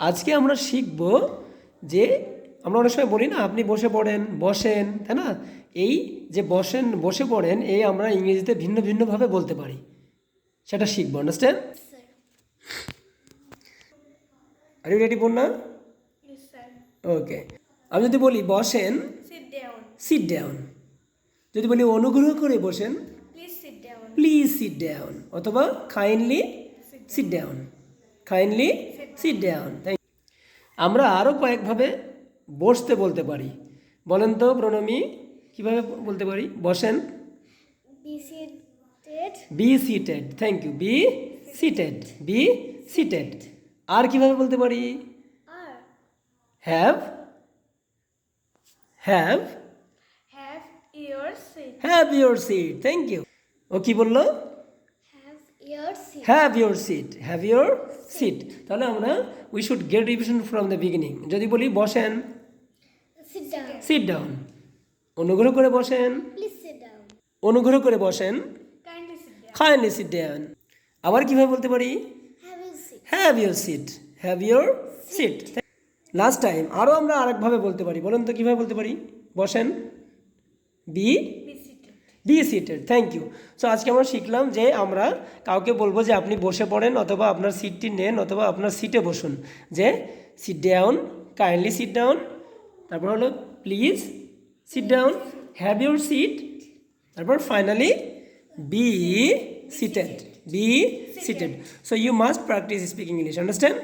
আজকে আমরা শিখব যে আমরা অনেক সময় বলি না আপনি বসে পড়েন বসেন তাই না? এই যে বসেন বসে পড়েন এই আমরা ইংরেজিতে ভিন্ন ভিন্নভাবে বলতে পারি। সেটা শিখব understand are you ready Purna okay আমি যদি বলি বসেন সিট ডাউন যদি বলি অনুগ্রহ করে বসেন. প্লিজ সিট ডাউন অথবা kindly sit down kindly sit down আমরা আরও কয়েকভাবে বসতে বলতে পারি। বলেন তো প্রণমী কীভাবে বলতে পারি? বসেন. Be seated thank you be seated be seated আর কীভাবে বলতে পারি? Have have have your seat. Have your seat thank you ও কি বলল. Have your seat have your seat তাহলে আমরা we should get revision from the beginning যদি বলি বসেন। সিট ডাউন অনুগ্রহ করে বসেন. অনুগ্রহ করে বসেন। কাইন্ডলি সিট ডাউন আবার কীভাবে বলতে পারি? Have your seat have your seat last time আরও আমরা আরেকভাবে বলতে পারি। বলুন তো কীভাবে বলতে পারি? বসেন। Be. Be seated thank you so আজকে আমরা শিখলাম যে আমরা কাউকে বলব যে আপনি বসে পড়েন অথবা আপনার সিটটি নেন অথবা আপনার সিটে বসুন। যে sit down kindly sit down তারপর হলো please sit down have your seat তারপর finally be seated be seated so you must practise speaking English understand